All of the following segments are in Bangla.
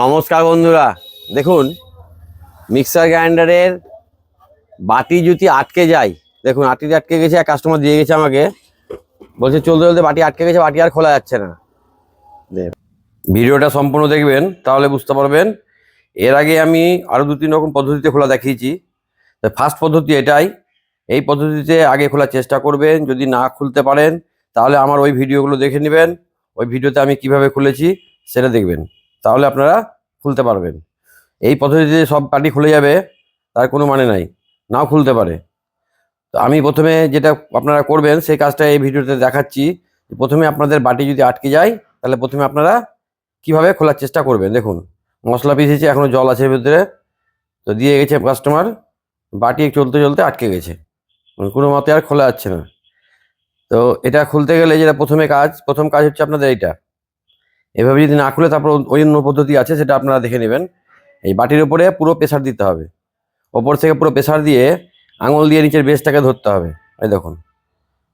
নমস্কার বন্ধুরা। দেখুন মিক্সার গ্রাইন্ডারের বাটি যদি আটকে যায়, দেখুন আটি আটকে গেছে, এক কাস্টমার দিয়ে গেছে আমাকে। বলছে, চলতে চলতে বাটি আটকে গেছে বাটি আর খোলা যাচ্ছে না। ভিডিওটা সম্পূর্ণ দেখবেন, তাহলে বুঝতে পারবেন। এর আগে আমি আরও দু, তিন রকম পদ্ধতিতে খোলা দেখিয়েছি। ফার্স্ট পদ্ধতি এটাই, এই পদ্ধতিতে আগে খোলার চেষ্টা করবেন। যদি না খুলতে পারেন, তাহলে আমার ওই ভিডিওগুলো দেখে নেবেন। ওই ভিডিওতে আমি কীভাবে খুলেছি সেটা দেখবেন। তাহলে আপনারা খুলতে পারবেন। এই পদ্ধতিতে সব পার্টি খুলে যাবে, তার কোনো মানে নাই। নাও খুলতে পারে। তো আমি প্রথমে যেটা আপনারা করবেন, সেই কাজটা এই ভিডিওতে দেখাচ্ছি। প্রথমে আপনাদের বাটি যদি আটকে যায়, তাহলে প্রথমে আপনারা কীভাবে খোলার চেষ্টা করবেন? দেখুন, মশলা পিসেছে এখনও জল আছে ভিতরে। তো দিয়ে গেছে কাস্টমার বাটি চলতে চলতে আটকে গেছে। কোনো মতে আর খোলা যাচ্ছে না। তো এটা খুলতে গেলে যেটা প্রথমে কাজ, প্রথম কাজ হচ্ছে আপনাদের এইটা। এভাবে যদি না খুলে তারপর ওই অন্য পদ্ধতি আছে, সেটা আপনারা দেখে নেবেন। এই বাটির উপরে পুরো প্রেশার দিতে হবে। ওপর থেকে পুরো প্রেশার দিয়ে আঙুল দিয়ে নিচের বেসটাকে ধরতে হবে। এই দেখুন।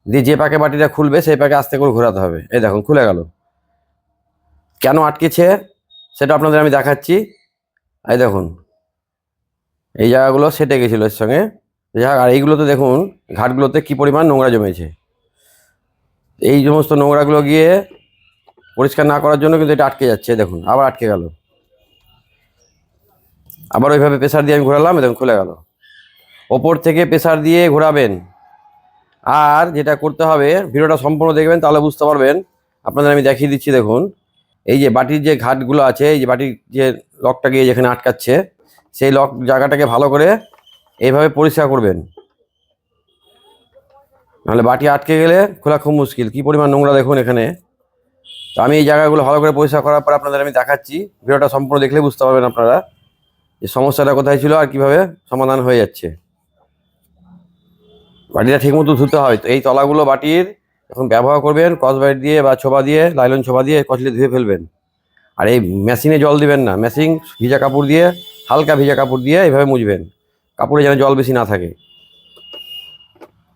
দিয়ে যে পাকে বাটিটা খুলবে, সেই পাকে আস্তে করে ঘোরাতে হবে। এই দেখুন, খুলে গেল। কেন আটকেছে, সেটা আপনাদের আমি দেখাচ্ছি। এই দেখুন। এই জায়গাগুলো সেটে গেছিল এর সঙ্গে। আর এইগুলোতে দেখুন, ঘাটগুলোতে কি পরিমাণ নোংরা জমেছে। এই সমস্ত নোংরাগুলো গিয়ে পরিষ্কার না করার জন্য কিন্তু এটা আটকে যাচ্ছে, দেখুন, আবার আটকে গেল। আবার ওইভাবে প্রেসার দিয়ে আমি ঘোরালাম দেখুন খুলে গেল। ওপর থেকে প্রেসার দিয়ে ঘোরাবেন। আর যেটা করতে হবে, ভিডিওটা সম্পূর্ণ দেখবেন, তাহলে বুঝতে পারবেন। আপনাদের আমি দেখিয়ে দিচ্ছি, দেখুন। এই যে বাটির যে ঘাটগুলো আছে, এই যে বাটির যে লকটা গিয়ে যেখানে আটকাচ্ছে, সেই লক জায়গাটাকে ভালো করে এইভাবে পরিষ্কার করবেন। নাহলে বাটি আটকে গেলে খোলা খুব মুশকিল। কি পরিমাণ নোংরা, দেখুন, এখানে। তো আমি এই জায়গাগুলো ভালো করে পরিষ্কার করার পর আপনাদের আমি দেখাচ্ছি। ভিডিওটা সম্পূর্ণ দেখলে বুঝতে পারবেন আপনারা যে সমস্যাটা কোথায় ছিল আর কীভাবে সমাধান হয়ে যাচ্ছে। বাটিটা ঠিকমতো ধুতে হয়। তো এই তলাগুলো বাটির যখন ব্যবহার করবেন কসবাইট দিয়ে বা ছোবা দিয়ে লাইলন ছোবা দিয়ে কচলে ধুয়ে ফেলবেন। আর এই মেশিনে জল দিবেন না। মেশিন ভিজা কাপড় দিয়ে, হালকা ভিজা কাপড় দিয়ে এইভাবে মুছবেন কাপড়ে যেন জল বেশি না থাকে।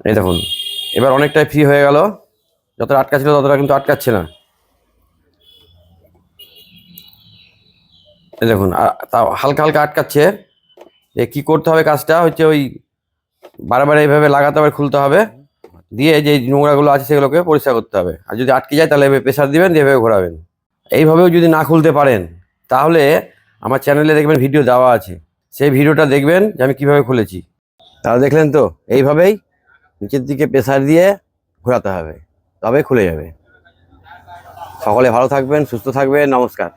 এই দেখুন, এবার অনেকটাই ফ্রি হয়ে গেল। যতটা আটকা ছিল ততটা কিন্তু আটকাচ্ছে না। দেখুন হালকা হালকা আটকাচ্ছে। এ কি করতে হবে কাজটা, হচ্ছে ওই বারবার এইভাবে লাগাতে হবে, খুলতে হবে। দিয়ে যে নোংরাগুলো আছে সেগুলোকে পরিষ্কার করতে হবে। আর যদি আটকে যায়, তাহলে এভাবে প্রেশার দিবেন, দিয়ে এভাবে ঘোরাবেন। এইভাবেও যদি না খুলতে পারেন, তাহলে আমার চ্যানেলে দেখবেন ভিডিও দেওয়া আছে। সেই ভিডিওটা দেখবেন যে আমি কীভাবে খুলেছি। তাহলে দেখলেন তো, এইভাবেই নিচের দিকে প্রেসার দিয়ে ঘোরাতে হবে তবে খুলে যাবে। সকলে ভালো থাকবেন, সুস্থ থাকবেন, নমস্কার।